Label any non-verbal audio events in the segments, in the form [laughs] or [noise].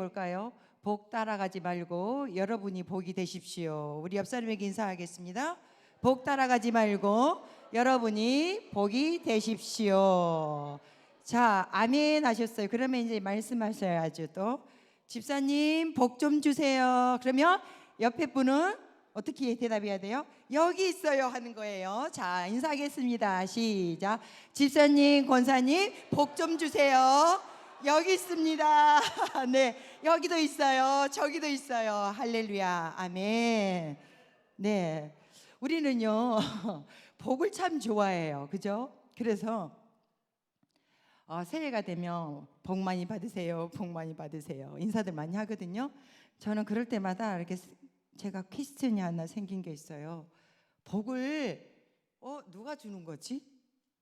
볼까요? 복 따라가지 말고 여러분이 복이 되십시오. 우리 옆 사람에게 인사하겠습니다. 복 따라가지 말고 여러분이 복이 되십시오. 자, 아멘 하셨어요. 그러면 이제 말씀하셔야죠 또. 집사님 복 좀 주세요. 그러면 옆에 분은 어떻게 대답해야 돼요? 여기 있어요 하는 거예요. 자, 인사하겠습니다. 시작. 집사님, 권사님 복 좀 주세요. 여기 있습니다. [laughs] 네, 여기도 있어요. 저기도 있어요. 할렐루야. 아멘. 네. 우리는요, [laughs] 복을 참 좋아해요. 그죠? 그래서 어, 새해가 되면 복 많이 받으세요. 복 많이 받으세요. 인사들 많이 하거든요. 저는 그럴 때마다 이렇게 스- 제가 퀘스천이 하나 생긴 게 있어요. 복을 어 누가 주는 거지?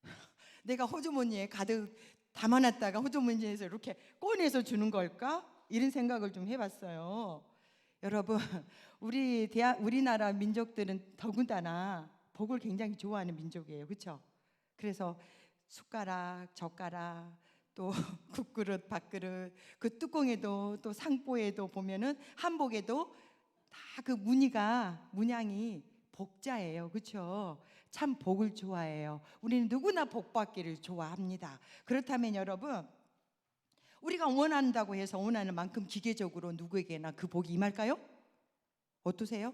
[laughs] 내가 호주머니에 가득 담아놨다가 호주머니에서 이렇게 꺼내서 주는 걸까? 이런 생각을 좀 해봤어요. 여러분, [laughs] 우리 대하, 우리나라 민족들은 더군다나 복을 굉장히 좋아하는 민족이에요, 그렇죠? 그래서 숟가락, 젓가락, 또 [laughs] 국그릇, 밥그릇, 그 뚜껑에도 또 상보에도 보면은 한복에도 다 그 무늬가 문양이 복자예요. 그렇죠? 참 복을 좋아해요. 우리는 누구나 복 받기를 좋아합니다. 그렇다면 여러분 우리가 원한다고 해서 원하는 만큼 기계적으로 누구에게나 그 복이 임할까요? 어떠세요?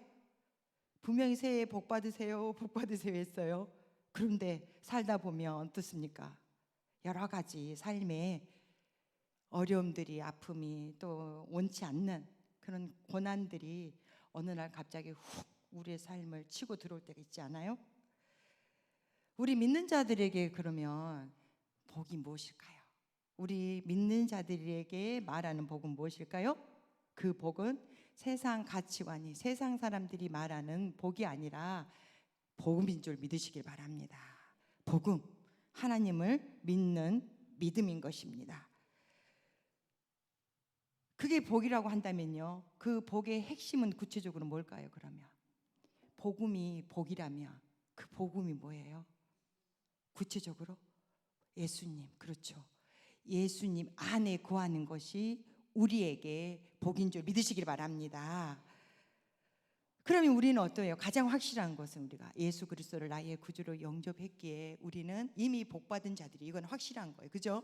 분명히 새해 복 받으세요. 복 받으세요 했어요. 그런데 살다 보면 어떻습니까? 여러 가지 삶에 어려움들이 아픔이 또 원치 않는 그런 고난들이 어느 날 갑자기 훅 우리의 삶을 치고 들어올 때가 있지 않아요? 우리 믿는 자들에게 그러면 복이 무엇일까요? 우리 믿는 자들에게 말하는 복은 무엇일까요? 그 복은 세상 가치관이 세상 사람들이 말하는 복이 아니라 복음인 줄 믿으시길 바랍니다. 복음 하나님을 믿는 믿음인 것입니다. 그게 복이라고 한다면요. 그 복의 핵심은 구체적으로 뭘까요? 그러면 복음이 복이라면 그 복음이 뭐예요? 구체적으로 예수님 그렇죠. 예수님 안에 거하는 것이 우리에게 복인 줄 믿으시길 바랍니다. 그러면 우리는 어떠해요? 가장 확실한 것은 우리가 예수 그리스도를 나의 구주로 영접했기에 우리는 이미 복받은 자들이 이건 확실한 거예요. 그죠?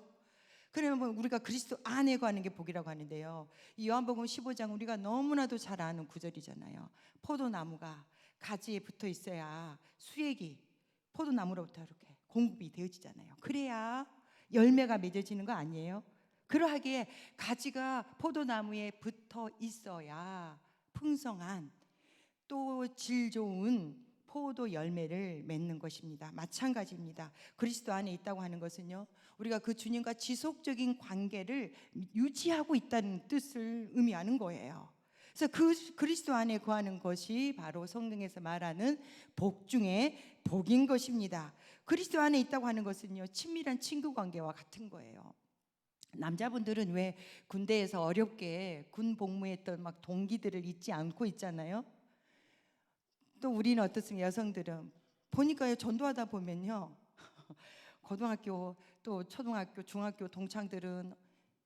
그러면 우리가 그리스도 안에 거하는 게 복이라고 하는데요. 이 요한복음 15장 우리가 너무나도 잘 아는 구절이잖아요. 포도나무가 가지에 붙어 있어야 수액이 포도나무로부터 이렇게 공급이 되어지잖아요. 그래야 열매가 맺어지는 거 아니에요? 그러하기에 가지가 포도나무에 붙어 있어야 풍성한 또 질 좋은 포도 열매를 맺는 것입니다. 마찬가지입니다. 그리스도 안에 있다고 하는 것은요, 우리가 그 주님과 지속적인 관계를 유지하고 있다는 뜻을 의미하는 거예요. 그래서 그 그리스도 안에 거하는 것이 바로 성경에서 말하는 복 중에 복인 것입니다. 그리스도 안에 있다고 하는 것은요, 친밀한 친구 관계와 같은 거예요. 남자분들은 왜 군대에서 어렵게 군 복무했던 막 동기들을 잊지 않고 있잖아요. 또 우리는 어떻습니까? 여성들은 보니까요 전도하다 보면요 [laughs] 고등학교 또 초등학교 중학교 동창들은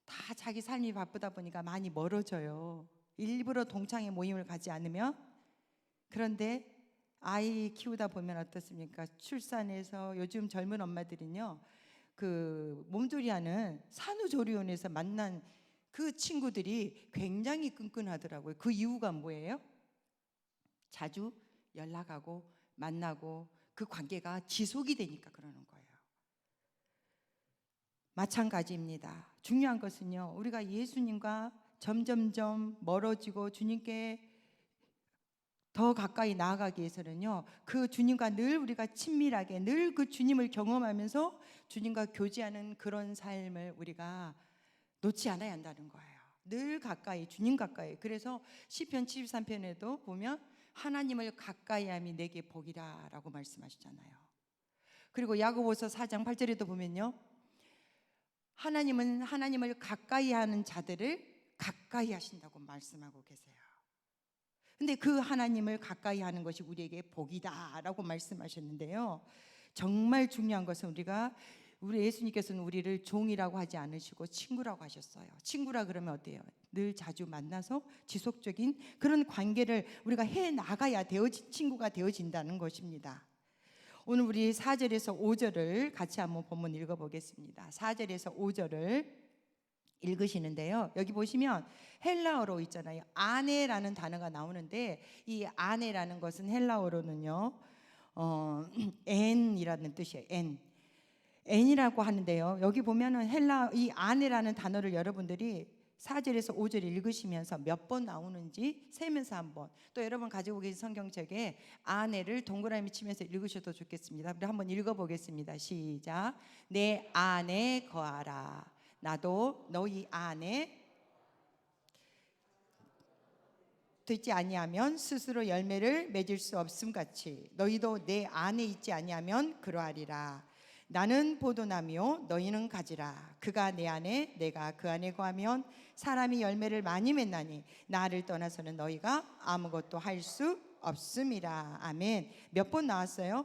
다 자기 삶이 바쁘다 보니까 많이 멀어져요. 일부러 동창회 모임을 가지 않으면 그런데 아이 키우다 보면 어떻습니까? 출산해서 요즘 젊은 엄마들은요 그 몸조리하는 산후조리원에서 만난 그 친구들이 굉장히 끈끈하더라고요. 그 이유가 뭐예요? 자주 연락하고 만나고 그 관계가 지속이 되니까 그러는 거예요. 마찬가지입니다. 중요한 것은요, 우리가 예수님과 점점점 멀어지고 주님께 더 가까이 나아가기 위해서는요, 그 주님과 늘 우리가 친밀하게 늘 그 주님을 경험하면서 주님과 교제하는 그런 삶을 우리가 놓지 않아야 한다는 거예요. 늘 가까이 주님 가까이. 그래서 시편 73편에도 보면 하나님을 가까이 함이 내게 복이다라고 말씀하시잖아요. 그리고 야고보서 4장 8절에도 보면요. 하나님은 하나님을 가까이 하는 자들을 가까이 하신다고 말씀하고 계세요. 근데 그 하나님을 가까이 하는 것이 우리에게 복이다라고 말씀하셨는데요. 정말 중요한 것은 우리가 우리 예수님께서는 우리를 종이라고 하지 않으시고 친구라고 하셨어요. 친구라 그러면 어때요? 늘 자주 만나서 지속적인 그런 관계를 우리가 해 나가야 되어진 친구가 되어진다는 것입니다. 오늘 우리 4절에서 5절을 같이 한번 본문 읽어 보겠습니다. 4절에서 5절을 읽으시는데요. 여기 보시면 헬라어로 있잖아요. 아내라는 단어가 나오는데 이 아내라는 것은 헬라어로는요. 어, [clears throat] 엔이라는 뜻이에요. 엔. 엔이라고 하는데요. 여기 보면은 헬라 이 아내라는 단어를 여러분들이 4절에서 5절 읽으시면서 몇 번 나오는지 세면서 한번 또 여러분 가지고 계신 성경책에 아내를 동그라미 치면서 읽으셔도 좋겠습니다. 우리 한번 읽어보겠습니다. 시작. 내 안에 거하라. 나도 너희 안에 듣지 아니하면 스스로 열매를 맺을 수 없음 같이 너희도 내 안에 있지 아니하면 그러하리라. 나는 포도나무요 너희는 가지라. 그가 내 안에 내가 그 안에 거하면 사람이 열매를 많이 맺나니 나를 떠나서는 너희가 아무것도 할 수 없음이라. 아멘. 몇 번 나왔어요?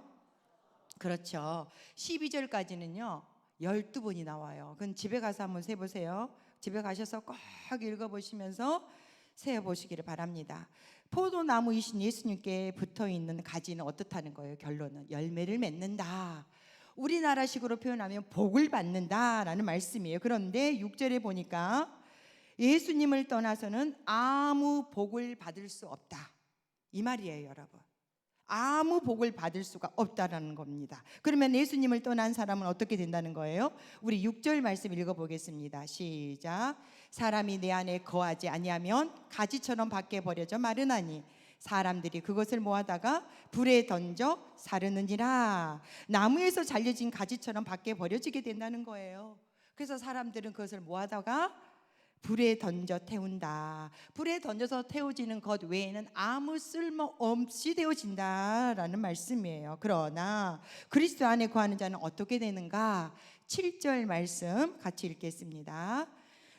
그렇죠. 12절까지는요. 12번이 나와요. 그건 집에 가서 한번 세 보세요. 집에 가셔서 꼭 읽어 보시면서 세어 보시기를 바랍니다. 포도나무이신 예수님께 붙어 있는 가지는 어떻다는 거예요? 결론은 열매를 맺는다. 우리나라식으로 표현하면 복을 받는다라는 말씀이에요. 그런데 6절에 보니까 예수님을 떠나서는 아무 복을 받을 수 없다. 이 말이에요, 여러분. 아무 복을 받을 수가 없다라는 겁니다. 그러면 예수님을 떠난 사람은 어떻게 된다는 거예요? 우리 6절 말씀 읽어 보겠습니다. 시작. 사람이 내 안에 거하지 아니하면 가지처럼 밖에 버려져 마르나니 사람들이 그것을 모아다가 불에 던져 사르느니라. 나무에서 잘려진 가지처럼 밖에 버려지게 된다는 거예요. 그래서 사람들은 그것을 모아다가 불에 던져 태운다. 불에 던져서 태워지는 것 외에는 아무 쓸모 없이 되어진다라는 말씀이에요. 그러나 그리스도 안에 거하는 자는 어떻게 되는가? 7절 말씀 같이 읽겠습니다.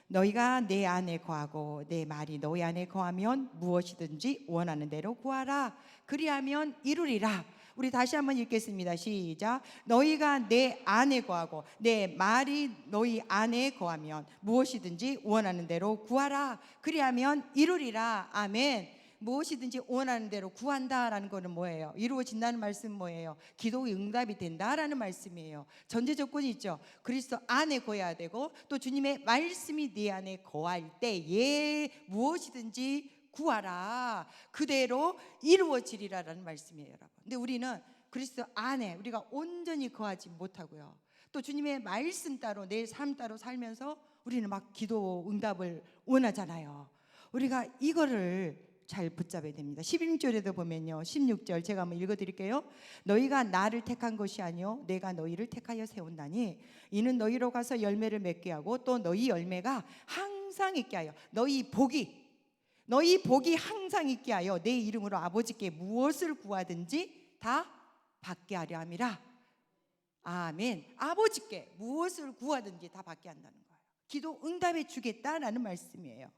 너희가 내 안에 거하고 내 말이 너희 안에 거하면 무엇이든지 원하는 대로 구하라. 그리하면 이루리라. 우리 다시 한번 읽겠습니다. 시작. 너희가 내 안에 거하고 내 말이 너희 안에 거하면 무엇이든지 원하는 대로 구하라. 그리하면 이루리라. 아멘. 무엇이든지 원하는 대로 구한다라는 거는 뭐예요? 이루어진다는 말씀 뭐예요? 기도의 응답이 된다라는 말씀이에요. 전제 조건이 있죠. 그리스도 안에 거해야 되고 또 주님의 말씀이 네 안에 거할 때에 무엇이든지 구하라. 그대로 이루어지리라라는 말씀이에요, 여러분. 근데 우리는 그리스도 안에 우리가 온전히 거하지 못하고요. 또 주님의 말씀 따로 내 삶 따로 살면서 우리는 막 기도 응답을 원하잖아요. 우리가 이거를 잘 붙잡아야 됩니다. 11절에도 보면요. 16절 제가 한번 읽어 드릴게요. 너희가 나를 택한 것이 아니요 내가 너희를 택하여 세운다니 이는 너희로 가서 열매를 맺게 하고 또 너희 열매가 항상 있게 하여 너희 복이 너희 복이 항상 있게 하여 내 이름으로 아버지께 무엇을 구하든지 다 받게 하려 함이라. 아멘. 아버지께 무엇을 구하든지 다 받게 한다는 거예요. 기도 응답해 주겠다라는 말씀이에요.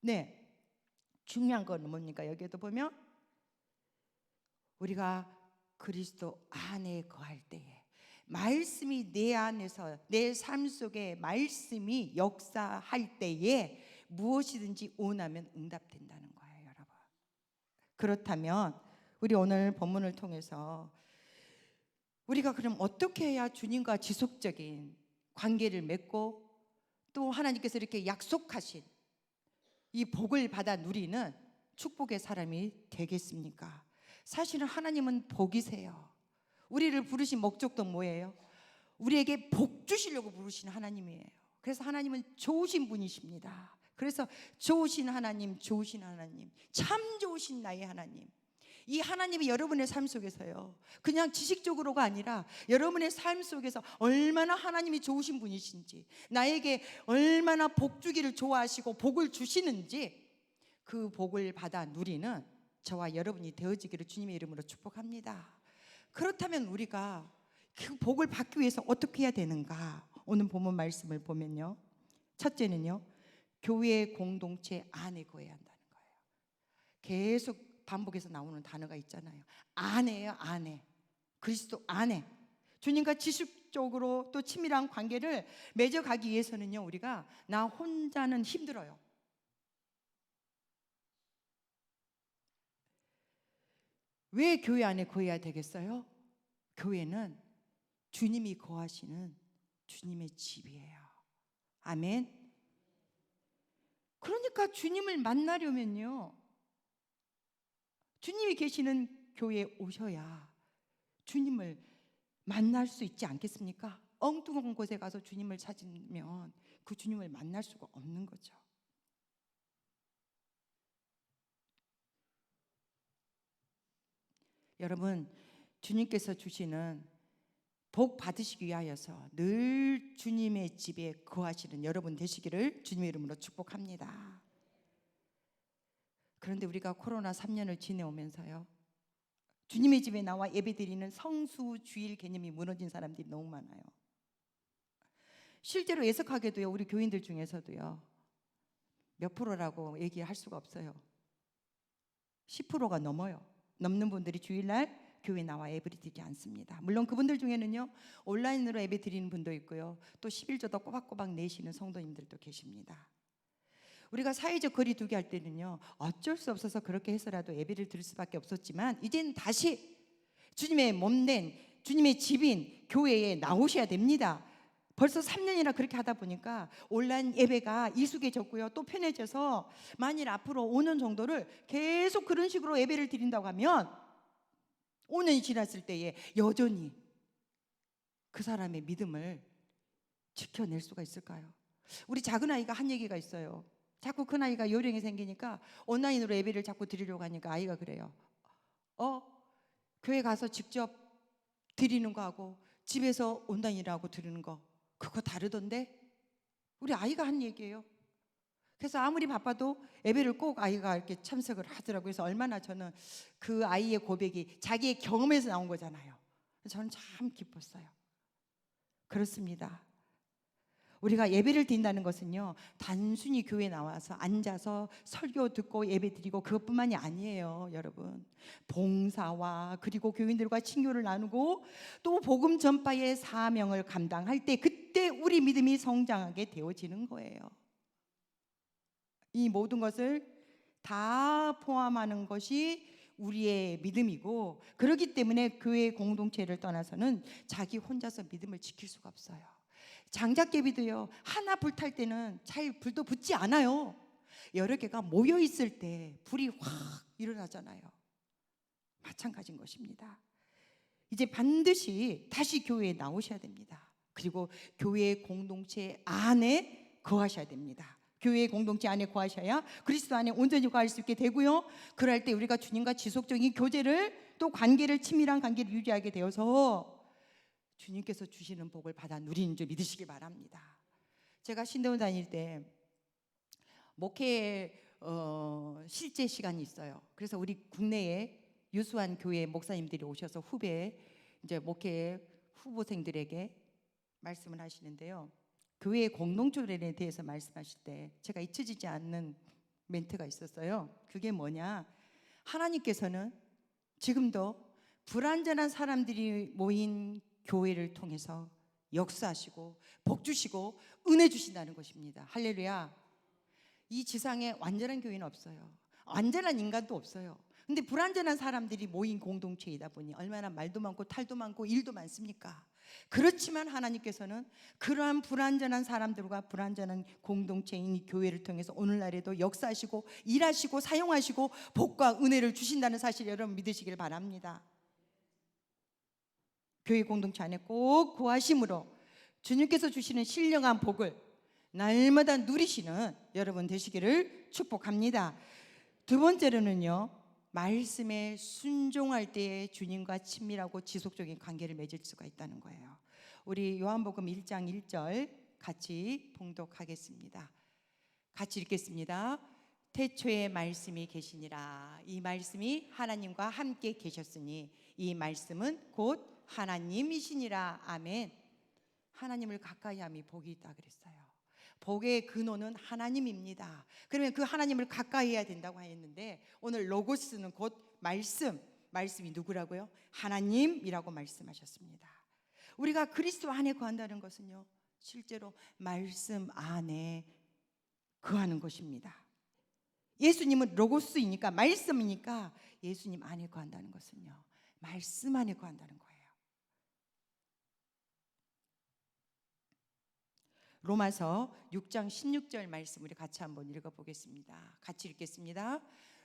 네. 중요한 건 뭡니까? 여기에도 보면 우리가 그리스도 안에 거할 때에 말씀이 내 안에서 내 삶 속에 말씀이 역사할 때에 무엇이든지 원하면 응답된다는 거예요, 여러분. 그렇다면 우리 오늘 본문을 통해서 우리가 그럼 어떻게 해야 주님과 지속적인 관계를 맺고 또 하나님께서 이렇게 약속하신 이 복을 받아 누리는 축복의 사람이 되겠습니까? 사실은 하나님은 복이세요. 우리를 부르신 목적도 뭐예요? 우리에게 복 주시려고 부르신 하나님이에요. 그래서 하나님은 좋으신 분이십니다. 그래서 좋으신 하나님, 좋으신 하나님, 참 좋으신 나의 하나님. 이 하나님이 여러분의 삶 속에서요. 그냥 지식적으로가 아니라 여러분의 삶 속에서 얼마나 하나님이 좋으신 분이신지, 나에게 얼마나 복 주기를 좋아하시고 복을 주시는지 그 복을 받아 누리는 저와 여러분이 되어지기를 주님의 이름으로 축복합니다. 그렇다면 우리가 그 복을 받기 위해서 어떻게 해야 되는가? 오늘 본문 말씀을 보면요. 첫째는요. 교회 공동체 안에 거해야 한다는 거예요. 계속 반복해서 나오는 단어가 있잖아요. 안에요, 안에. 그리스도 안에. 주님과 지속적으로 또 친밀한 관계를 맺어가기 위해서는요, 우리가 나 혼자는 힘들어요. 왜 교회 안에 거해야 되겠어요? 교회는 주님이 거하시는 주님의 집이에요. 아멘. 그러니까 주님을 만나려면요. 주님이 계시는 교회에 오셔야 주님을 만날 수 있지 않겠습니까? 엉뚱한 곳에 가서 주님을 찾으면 그 주님을 만날 수가 없는 거죠. 여러분, 주님께서 주시는 복 받으시기 위하여서 늘 주님의 집에 거하시는 여러분 되시기를 주님의 이름으로 축복합니다. 그런데 우리가 코로나 3년을 지내오면서요. 주님의 집에 나와 예배드리는 성수 주일 개념이 무너진 사람들이 너무 많아요. 실제로 예석하게도요. 우리 교인들 중에서도요. 몇 프로라고 얘기할 수가 없어요. 10%가 넘어요. 넘는 분들이 주일날 교회 나와 예배 드리지 않습니다. 물론 그분들 중에는요 온라인으로 예배 드리는 분도 있고요 또 11조도 꼬박꼬박 내시는 성도님들도 계십니다. 우리가 사회적 거리 두기 할 때는요 어쩔 수 없어서 그렇게 해서라도 예배를 드릴 수밖에 없었지만 이제는 다시 주님의 몸된 주님의 집인 교회에 나오셔야 됩니다. 벌써 3년이나 그렇게 하다 보니까 온라인 예배가 익숙해졌고요. 또 편해져서 만일 앞으로 5년 정도를 계속 그런 식으로 예배를 드린다고 하면 5년이 지났을 때에 여전히 그 사람의 믿음을 지켜낼 수가 있을까요? 우리 작은 아이가 한 얘기가 있어요. 자꾸 큰 아이가 요령이 생기니까 온라인으로 예배를 자꾸 드리려고 하니까 아이가 그래요. 어, 교회 가서 직접 드리는 거하고 집에서 온라인이라고 드리는 거 그거 다르던데? 우리 아이가 한 얘기예요. 그래서 아무리 바빠도 예배를 꼭 아이가 이렇게 참석을 하더라고요. 그래서 얼마나 저는 그 아이의 고백이 자기의 경험에서 나온 거잖아요. 저는 참 기뻤어요. 그렇습니다. 우리가 예배를 드린다는 것은요, 단순히 교회 나와서 앉아서 설교 듣고 예배 드리고 그것뿐만이 아니에요, 여러분. 봉사와 그리고 교인들과 친교를 나누고 또 복음 전파의 사명을 감당할 때 그때 우리 믿음이 성장하게 되어지는 거예요. 이 모든 것을 다 포함하는 것이 우리의 믿음이고 그렇기 때문에 교회 공동체를 떠나서는 자기 혼자서 믿음을 지킬 수가 없어요. 장작개비도요 하나 불 탈 때는 잘 불도 붙지 않아요. 여러 개가 모여 있을 때 불이 확 일어나잖아요. 마찬가지인 것입니다. 이제 반드시 다시 교회에 나오셔야 됩니다. 그리고 교회 공동체 안에 거하셔야 됩니다. 교회 공동체 안에 거하셔야 그리스도 안에 온전히 거할 수 있게 되고요. 그럴 때 우리가 주님과 지속적인 교제를 또 관계를 친밀한 관계를 유지하게 되어서 주님께서 주시는 복을 받아 누리는 줄 믿으시기 바랍니다. 제가 신대원 다닐 때 목회 어, 실제 시간이 있어요. 그래서 우리 국내에 유수한 교회 목사님들이 오셔서 후배 이제 목회 후보생들에게 말씀을 하시는데요. 교회 공동조례에 대해서 말씀하실 때 제가 잊혀지지 않는 멘트가 있었어요. 그게 뭐냐? 하나님께서는 지금도 불완전한 사람들이 모인 교회를 통해서 역사하시고 복 주시고 은혜 주신다는 것입니다. 할렐루야. 이 지상에 완전한 교회는 없어요. 완전한 인간도 없어요. 근데 불완전한 사람들이 모인 공동체이다 보니 얼마나 말도 많고 탈도 많고 일도 많습니까? 그렇지만 하나님께서는 그러한 불완전한 사람들과 불완전한 공동체인 이 교회를 통해서 오늘날에도 역사하시고 일하시고 사용하시고 복과 은혜를 주신다는 사실 여러분 믿으시길 바랍니다. 교회 공동체 안에 꼭 구하심으로 주님께서 주시는 신령한 복을 날마다 누리시는 여러분 되시기를 축복합니다. 두 번째로는요. 말씀에 순종할 때에 주님과 친밀하고 지속적인 관계를 맺을 수가 있다는 거예요. 우리 요한복음 1장 1절 같이 봉독하겠습니다. 같이 읽겠습니다. 태초에 말씀이 계시니라. 이 말씀이 하나님과 함께 계셨으니 이 말씀은 곧 하나님이시니라. 아멘. 하나님을 가까이 함이 복이 있다 그랬어요. 복의 근원은 하나님입니다. 그러면 그 하나님을 가까이 해야 된다고 했는데 오늘 로고스는 곧 말씀, 말씀이 누구라고요? 하나님이라고 말씀하셨습니다. 우리가 그리스도 안에 거한다는 것은요. 실제로 말씀 안에 거하는 것입니다. 예수님은 로고스이니까 말씀이니까 예수님 안에 거한다는 것은요. 말씀 안에 거한다는 거예요. 로마서 6장 16절 말씀 우리 같이 한번 읽어 보겠습니다. 같이 읽겠습니다.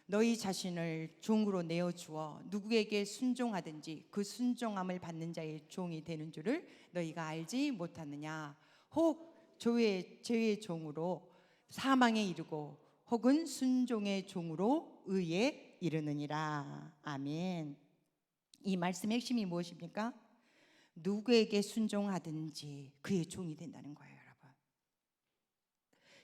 너희 자신을 종으로 내어 주어 누구에게 순종하든지 그 순종함을 받는 자의 종이 되는 줄을 너희가 알지 못하느냐? 혹 죄의 죄의 종으로 사망에 이르고 혹은 순종의 종으로 의에 이르느니라. 아멘. 이 말씀의 핵심이 무엇입니까? 누구에게 순종하든지 그의 종이 된다는 거예요.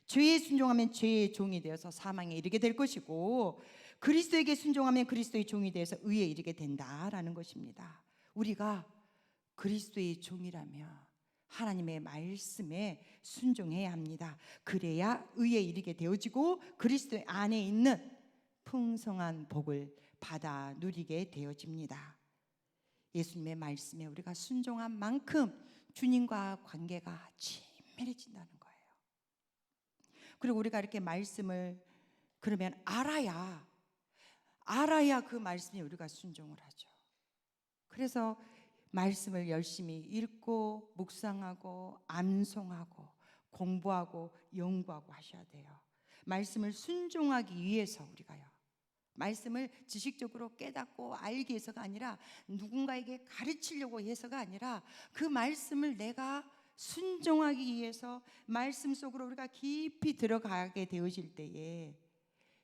죄에 순종하면 죄의 종이 되어서 사망에 이르게 될 것이고 그리스도에게 순종하면 그리스도의 종이 되어서 의에 이르게 된다라는 것입니다. 우리가 그리스도의 종이라면 하나님의 말씀에 순종해야 합니다. 그래야 의에 이르게 되어지고 그리스도 안에 있는 풍성한 복을 받아 누리게 되어집니다. 예수님의 말씀에 우리가 순종한 만큼 주님과 관계가 친밀해진다는. 그리고 우리가 이렇게 말씀을 그러면 알아야 알아야 그 말씀에 우리가 순종을 하죠. 그래서 말씀을 열심히 읽고 묵상하고 암송하고 공부하고 연구하고 하셔야 돼요. 말씀을 순종하기 위해서 우리가요. 말씀을 지식적으로 깨닫고 알기 위해서가 아니라 누군가에게 가르치려고 해서가 아니라 그 말씀을 내가 순종하기 위해서 말씀 속으로 우리가 깊이 들어가게 되어질 때에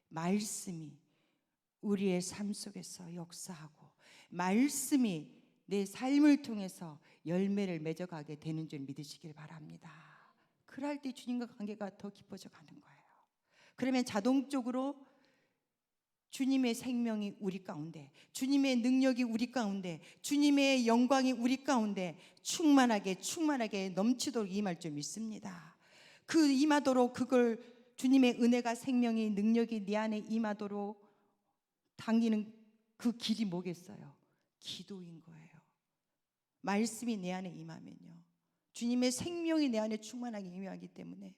말씀이 우리의 삶 속에서 역사하고 말씀이 내 삶을 통해서 열매를 맺어가게 되는 줄 믿으시길 바랍니다. 그럴 때 주님과 관계가 더 깊어져 가는 거예요. 그러면 자동적으로 주님의 생명이 우리 가운데, 주님의 능력이 우리 가운데, 주님의 영광이 우리 가운데 충만하게 충만하게 넘치도록 임할 줄 믿습니다. 그 임하도록 그걸 주님의 은혜가 생명이 능력이 내 안에 임하도록 당기는 그 길이 뭐겠어요? 기도인 거예요. 말씀이 내 안에 임하면요. 주님의 생명이 내 안에 충만하게 임하기 때문에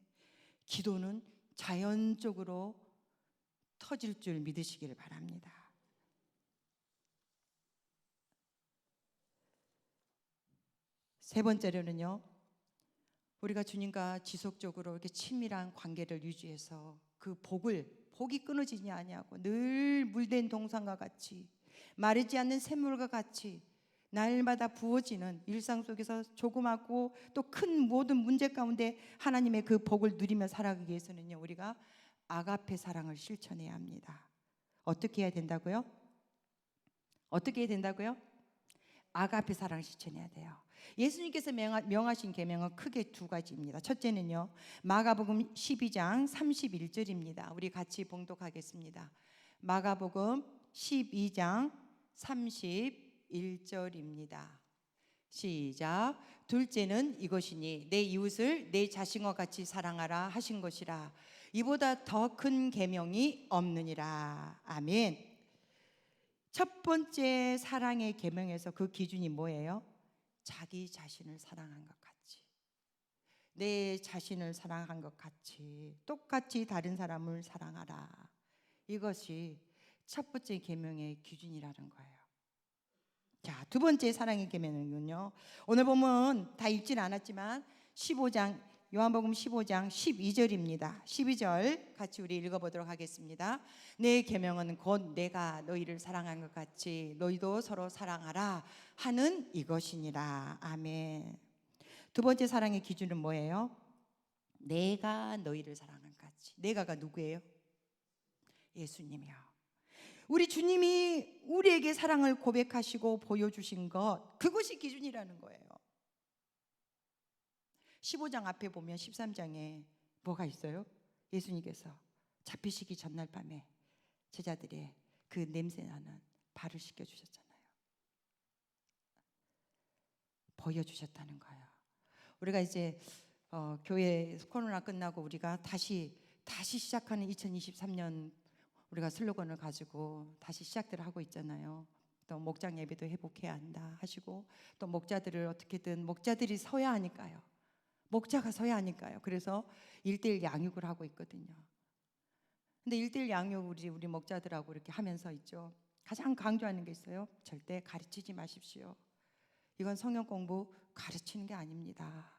기도는 자연적으로 터질 줄 믿으시기를 바랍니다. 세 번째로는요. 우리가 주님과 지속적으로 이렇게 친밀한 관계를 유지해서 그 복을 복이 끊어지지 아니하고 늘 물된 동산과 같이 마르지 않는 샘물과 같이 날마다 부어지는 일상 속에서 조그맣고 또 큰 모든 문제 가운데 하나님의 그 복을 누리며 살아가기 위해서는요 우리가 아가페 사랑을 실천해야 합니다. 어떻게 해야 된다고요? 어떻게 해야 된다고요? 아가페 사랑을 실천해야 돼요. 예수님께서 명하, 신 계명은 크게 두 가지입니다. 첫째는요. 마가복음 12장 31절입니다. 우리 같이 봉독하겠습니다. 마가복음 12장 31절입니다. 시작. 둘째는 이것이니 내 이웃을 내 자신과 같이 사랑하라 하신 것이라. 이보다 더 큰 계명이 없느니라. 아멘. 첫 번째 사랑의 계명에서 그 기준이 뭐예요? 자기 자신을 사랑한 것 같이. 내 자신을 사랑한 것 같이 똑같이 다른 사람을 사랑하라. 이것이 첫 번째 계명의 기준이라는 거예요. 자, 두 번째 사랑의 계명은요. 오늘 보면 다 읽진 않았지만 15장 요한복음 15장 12절입니다. 12절 같이 우리 읽어보도록 하겠습니다. 내 계명은 곧 내가 너희를 사랑한 것 같이 너희도 서로 사랑하라 하는 이것이니라. 아멘. 두 번째 사랑의 기준은 뭐예요? 내가 너희를 사랑한 것 같이. 내가가 누구예요? 예수님이요. 우리 주님이 우리에게 사랑을 고백하시고 보여주신 것, 그것이 기준이라는 거예요. 15장 앞에 보면 13장에 뭐가 있어요? 예수님께서 잡히시기 전날 밤에 제자들의 그 냄새나는 발을 씻겨주셨잖아요. 보여주셨다는 거예요. 우리가 이제 어, 교회 코로나 끝나고 우리가 다시 다시 시작하는 2023년 우리가 슬로건을 가지고 다시 시작들을 하고 있잖아요. 또 목장 예배도 회복해야 한다 하시고 또 목자들을 어떻게든 목자들이 서야 하니까요. 목자가 서야 하니까요. 그래서 일대일 양육을 하고 있거든요. 근데 일대일 양육 우리 우리 목자들하고 이렇게 하면서 있죠. 가장 강조하는 게 있어요. 절대 가르치지 마십시오. 이건 성경 공부 가르치는 게 아닙니다.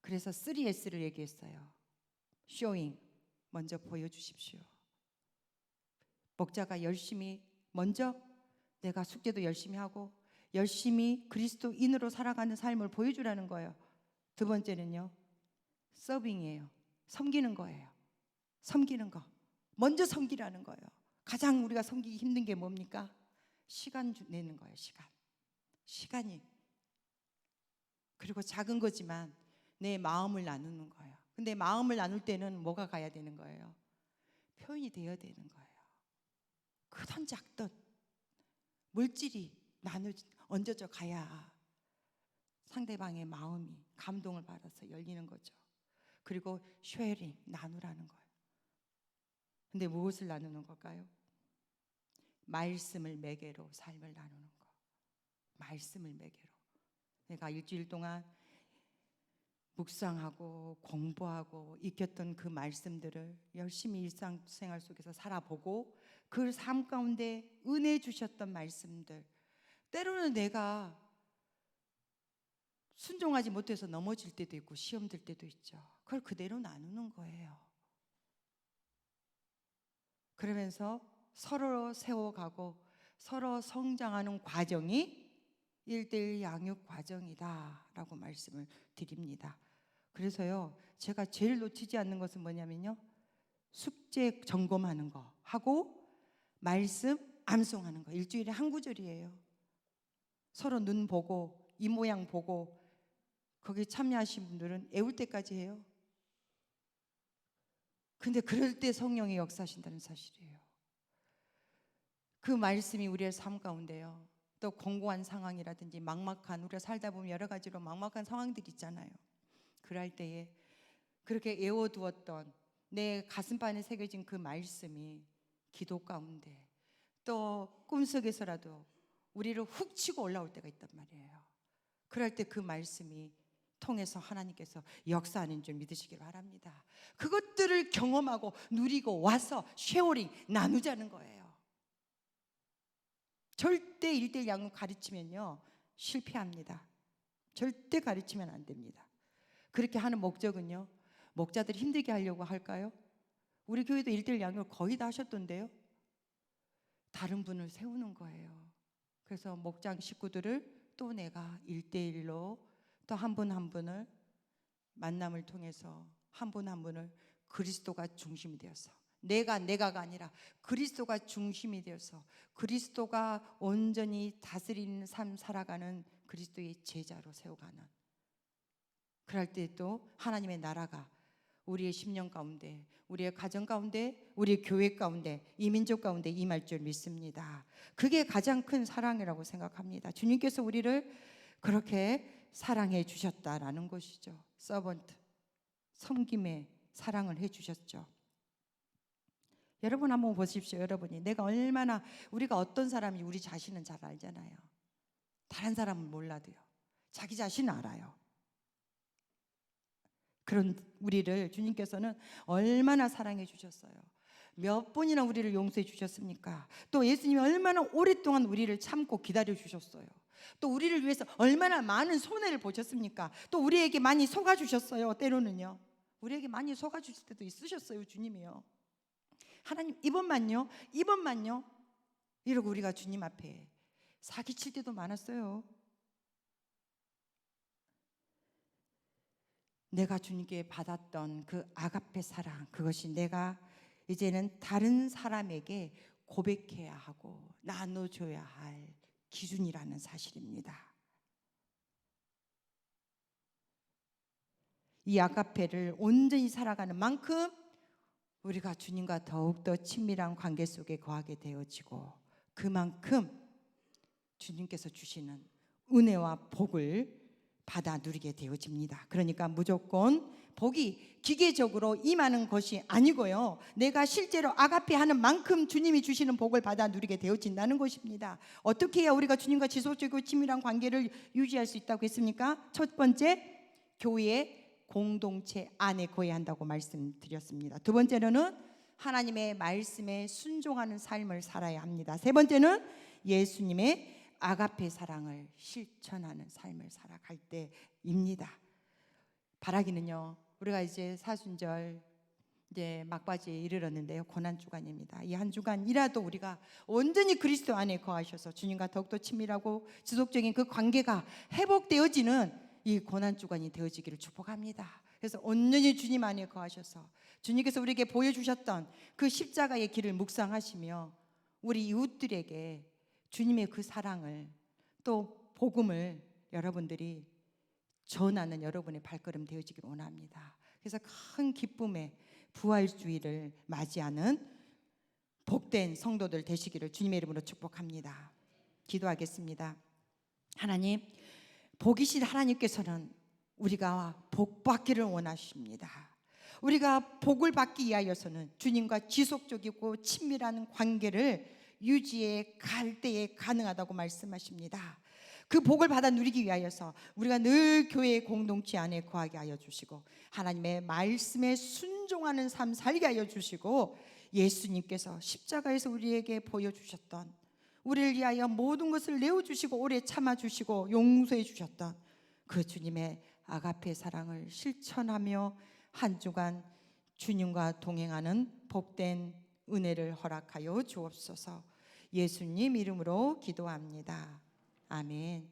그래서 3S를 얘기했어요. 쇼잉 먼저 보여주십시오. 목자가 열심히 먼저 내가 숙제도 열심히 하고 열심히 그리스도인으로 살아가는 삶을 보여주라는 거예요. 두 번째는요. 서빙이에요. 섬기는 거예요. 섬기는 거. 먼저 섬기라는 거예요. 가장 우리가 섬기기 힘든 게 뭡니까? 시간 주- 내는 거예요. 시간. 시간이. 그리고 작은 거지만 내 마음을 나누는 거예요. 근데 마음을 나눌 때는 뭐가 가야 되는 거예요? 표현이 되어야 되는 거예요. 크든 작든 물질이 나누 얹어져 가야 상대방의 마음이 감동을 받아서 열리는 거죠. 그리고 쉐어링 나누라는 거예요. 근데 무엇을 나누는 걸까요? 말씀을 매개로 삶을 나누는 거. 말씀을 매개로. 내가 일주일 동안 묵상하고 공부하고 익혔던 그 말씀들을 열심히 일상생활 속에서 살아보고 그 삶 가운데 은혜 주셨던 말씀들 때로는 내가 순종하지 못해서 넘어질 때도 있고 시험 들 때도 있죠. 그걸 그대로 나누는 거예요. 그러면서 서로 세워가고 서로 성장하는 과정이 일대일 양육 과정이다라고 말씀을 드립니다. 그래서요, 제가 제일 놓치지 않는 것은 뭐냐면요. 숙제 점검하는 거 하고 말씀 암송하는 거. 일주일에 한 구절이에요. 서로 눈 보고 이 모양 보고 거기 참여하신 분들은 애울 때까지 해요. 근데 그럴 때 성령이 역사하신다는 사실이에요. 그 말씀이 우리의 삶 가운데요. 또 공고한 상황이라든지 막막한 우리가 살다 보면 여러 가지로 막막한 상황들이 있잖아요. 그럴 때에 그렇게 애워두었던 내 가슴판에 새겨진 그 말씀이 기도 가운데 또 꿈속에서라도 우리를 훅 치고 올라올 때가 있단 말이에요. 그럴 때 그 말씀이 통해서 하나님께서 역사하는 줄 믿으시길 바랍니다. 그것들을 경험하고 누리고 와서 쉐어링 나누자는 거예요. 절대 일대일 양육 가르치면요 실패합니다. 절대 가르치면 안 됩니다. 그렇게 하는 목적은요 목자들이 힘들게 하려고 할까요? 우리 교회도 일대일 양육을 거의 다 하셨던데요. 다른 분을 세우는 거예요. 그래서 목장 식구들을 또 내가 일대일로 또 한분한 분을 만남을 통해서 한분한 분을 그리스도가 중심이 되어서 내가 내가가 아니라 그리스도가 중심이 되어서 그리스도가 온전히 다스리는 삶 살아가는 그리스도의 제자로 세워가는 그럴 때 또 하나님의 나라가 우리의 심령 가운데, 우리의 가정 가운데, 우리의 교회 가운데, 이 민족 가운데 임할 줄 믿습니다. 그게 가장 큰 사랑이라고 생각합니다. 주님께서 우리를 그렇게 사랑해 주셨다라는 것이죠. 서번트, 섬김의 사랑을 해 주셨죠. 여러분 한번 보십시오. 여러분이 내가 얼마나 우리가 어떤 사람이 우리 자신은 잘 알잖아요. 다른 사람은 몰라도요. 자기 자신은 알아요. 그런 우리를 주님께서는 얼마나 사랑해 주셨어요. 몇 번이나 우리를 용서해 주셨습니까? 또 예수님이 얼마나 오랫동안 우리를 참고 기다려 주셨어요. 또 우리를 위해서 얼마나 많은 손해를 보셨습니까? 또 우리에게 많이 속아 주셨어요. 때로는요. 우리에게 많이 속아 주실 때도 있으셨어요. 주님이요. 하나님 이번만요. 이번만요. 이러고 우리가 주님 앞에 사기칠 때도 많았어요. 내가 주님께 받았던 그 아가페 사랑 그것이 내가 이제는 다른 사람에게 고백해야 하고 나눠줘야 할 기준이라는 사실입니다. 이 아가페를 온전히 살아가는 만큼 우리가 주님과 더욱더 친밀한 관계 속에 거하게 되어지고 그만큼 주님께서 주시는 은혜와 복을 받아 누리게 되어집니다. 그러니까 무조건 복이 기계적으로 임하는 것이 아니고요. 내가 실제로 아가페 하는 만큼 주님이 주시는 복을 받아 누리게 되어진다는 것입니다. 어떻게 해야 우리가 주님과 지속적이고 친밀한 관계를 유지할 수 있다고 했습니까? 첫 번째, 교회 공동체 안에 거해야 한다고 말씀드렸습니다. 두 번째로는 하나님의 말씀에 순종하는 삶을 살아야 합니다. 세 번째는 예수님의 아가페 사랑을 실천하는 삶을 살아갈 때입니다. 바라기는요. 우리가 이제 사순절 이제 막바지에 이르렀는데요. 고난 주간입니다. 이 한 주간이라도 우리가 온전히 그리스도 안에 거하셔서 주님과 더욱더 친밀하고 지속적인 그 관계가 회복되어지는 이 고난 주간이 되어지기를 축복합니다. 그래서 온전히 주님 안에 거하셔서 주님께서 우리에게 보여주셨던 그 십자가의 길을 묵상하시며 우리 이웃들에게 주님의 그 사랑을 또 복음을 여러분들이 전하는 여러분의 발걸음 되어지길 원합니다. 그래서 큰 기쁨의 부활주의를 맞이하는 복된 성도들 되시기를 주님의 이름으로 축복합니다. 기도하겠습니다. 하나님, 복이신 하나님께서는 우리가 복 받기를 원하십니다. 우리가 복을 받기 위하여서는 주님과 지속적이고 친밀한 관계를 유지해 갈 때에 가능하다고 말씀하십니다. 그 복을 받아 누리기 위하여서 우리가 늘 교회 공동체 안에 거하게 하여 주시고 하나님의 말씀에 순종하는 삶 살게 하여 주시고 예수님께서 십자가에서 우리에게 보여주셨던 우리를 위하여 모든 것을 내어 주시고 오래 참아 주시고 용서해 주셨던 그 주님의 아가페 사랑을 실천하며 한 주간 주님과 동행하는 복된 은혜를 허락하여 주옵소서. 예수님 이름으로 기도합니다. 아멘.